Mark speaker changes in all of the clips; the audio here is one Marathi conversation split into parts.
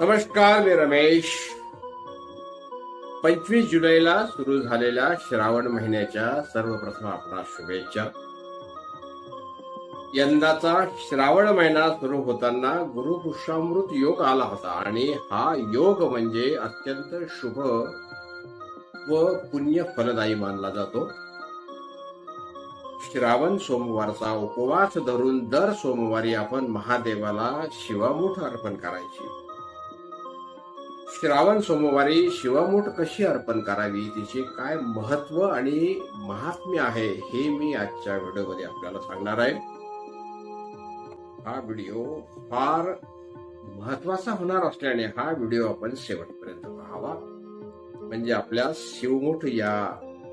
Speaker 1: नमस्कार मी रमेश. पंचवीस जुलैला सुरू झालेल्या श्रावण महिन्याच्या सर्वप्रथम आपणा शुभेच्छा. यंदाचा श्रावण महिना सुरू होताना गुरुपुष्यामृत योग आला होता आणि हा योग म्हणजे अत्यंत शुभ व पुण्य फलदायी मानला जातो. श्रावण सोमवारचा उपवास धरून दर सोमवारी आपण महादेवाला शिवामूठ अर्पण करायची. श्रावण सोमवारी शिवामूठ कशी अर्पण करावी? तिचे काय महत्त्व आणि महात्म्य आहे हे मी आजच्या व्हिडिओमध्ये आपल्याला सांगणार आहे. हा व्हिडिओ फार महत्त्वाचा होणार असल्याने हा व्हिडिओ आपण शेवटपर्यंत पाहावा. म्हणजे आपल्या शिवमूठ या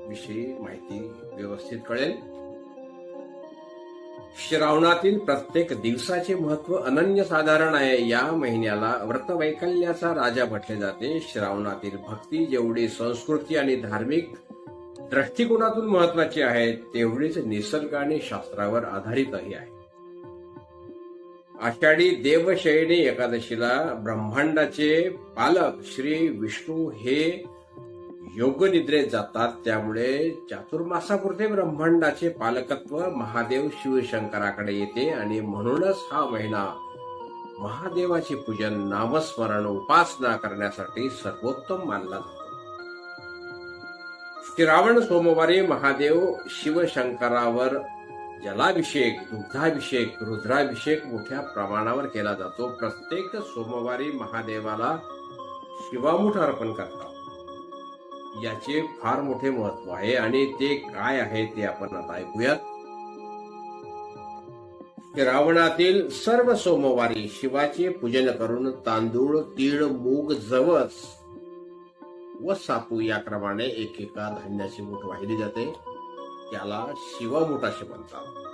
Speaker 1: विषयी माहिती व्यवस्थित कळेल. श्रावणातील प्रत्येक दिवसाचे महत्त्व अनन्यसाधारण आहे. या महिन्याला व्रतवैकल्याचा राजा म्हटले जाते. श्रावणातील भक्ती जेवढी संस्कृती आणि धार्मिक दृष्टिकोनातून महत्वाची आहे तेवढीच निसर्ग आणि शास्त्रावर आधारितही आहे. आषाढी देवशयनी एकादशीला ब्रह्मांडाचे पालक श्री विष्णू हे योग निद्रेत जातात त्यामुळे चातुर्मासापुरते ब्रह्मांडाचे पालकत्व महादेव शिवशंकराकडे येते आणि म्हणूनच हा महिना महादेवाचे पूजन नामस्मरण उपासना करण्यासाठी सर्वोत्तम मानला जातो. श्रावण सोमवारी महादेव शिवशंकरावर जलाभिषेक दुग्धाभिषेक रुद्राभिषेक मोठ्या प्रमाणावर केला जातो. प्रत्येक सोमवारी महादेवाला शिवामुठ अर्पण करतात. याचे फार मोठे महत्त्व आहे. आणि ते काय आहे ते आपण आता ऐकूयात. रावणातील सर्व सोमवारी शिवाचे पूजन करून तांदूळ तीळ मूग जवस व सापू या क्रमाने एकेका धान्याची मूठ वाहिली जाते. त्याला शिवामूठ असे म्हणतात.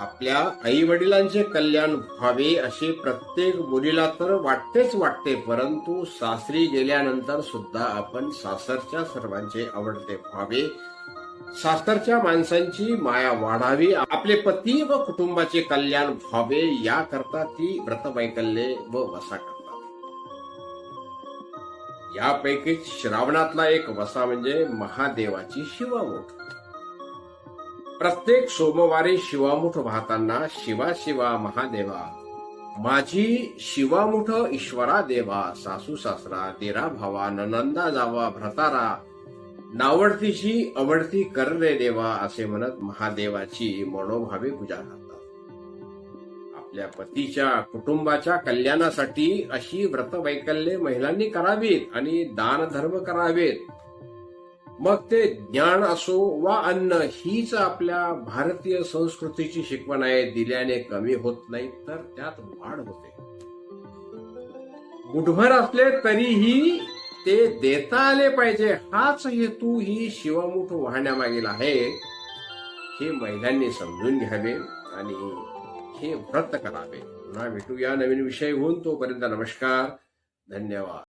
Speaker 1: आपल्या आई वडिलांचे कल्याण व्हावे असे प्रत्येक मुलीला तर वाटतेच वाटते परंतु सासरी गेल्यानंतर सुद्धा आपण सासरच्या सर्वांचे आवडते व्हावे. सासरच्या माणसांची माया वाढावी आपले पती व कुटुंबाचे कल्याण व्हावे याकरता ती व्रतवैकल्ये व वसा करतात. यापैकी श्रावणातला एक वसा म्हणजे महादेवाची शिवामूठ प्रत्येक सोमवारी शिवामुठ वाहताना शिवा शिवा महादेवा. माझी शिवामुठ ईश्वरा देवा सासू सासरा तेरा भावा ननंदा जावा भ्रतारा. नावडतीची आवडती कर रे देवा असे म्हणत महादेवाची मनोभावे पूजा करतात. आपल्या पतीच्या कुटुंबाच्या कल्याणासाठी अशी व्रतवैकल्ये महिलांनी करावीत आणि दान धर्म करावेत. मग ते ज्ञान असो वा अन्न हीच आपल्या भारतीय संस्कृतीची शिकवण आहे. दिल्याने कमी होत नाही तर त्यात वाढ होते. मुठभर असले तरीही ते देता आले पाहिजे. हाच हेतू ही शिवमुठ वाहण्यामागील आहे. हे महिलांनी समजून घ्यावे आणि हे व्रत करावे. पुन्हा भेटूया नवीन विषय होऊन. तोपर्यंत नमस्कार. धन्यवाद.